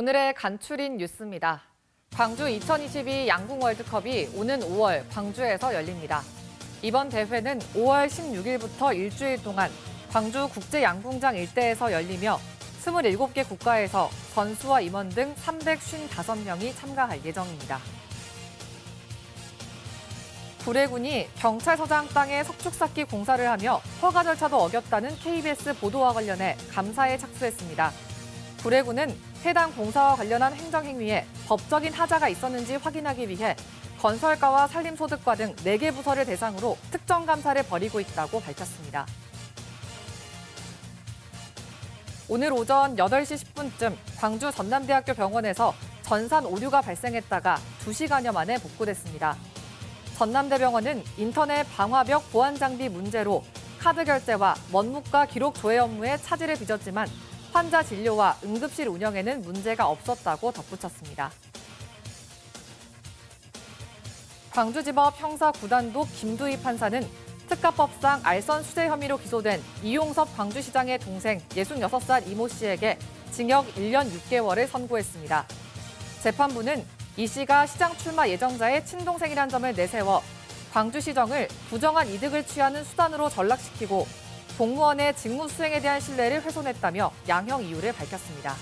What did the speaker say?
오늘의 간추린 뉴스입니다. 광주 2022 양궁 월드컵이 오는 5월 광주에서 열립니다. 이번 대회는 5월 16일부터 일주일 동안 광주 국제 양궁장 일대에서 열리며 27개 국가에서 선수와 임원 등 355명이 참가할 예정입니다. 구례군이 경찰서장 땅에 석축 쌓기 공사를 하며 허가 절차도 어겼다는 KBS 보도와 관련해 감사에 착수했습니다. 구례군은 해당 공사와 관련한 행정행위에 법적인 하자가 있었는지 확인하기 위해 건설가와 산림소득과 등 4개 부서를 대상으로 특정 감사를 벌이고 있다고 밝혔습니다. 오늘 오전 8시 10분쯤 광주 전남대학교 병원에서 전산 오류가 발생했다가 2시간여 만에 복구됐습니다. 전남대병원은 인터넷 방화벽 보안 장비 문제로 카드 결제와 원무과 기록 조회 업무에 차질을 빚었지만 환자 진료와 응급실 운영에는 문제가 없었다고 덧붙였습니다. 광주지법 형사 9단독 김두희 판사는 특가법상 알선 수재 혐의로 기소된 이용섭 광주시장의 동생 66살 이모 씨에게 징역 1년 6개월을 선고했습니다. 재판부는 이 씨가 시장 출마 예정자의 친동생이란 점을 내세워 광주시정을 부정한 이득을 취하는 수단으로 전락시키고 공무원의 직무 수행에 대한 신뢰를 훼손했다며 양형 이유를 밝혔습니다.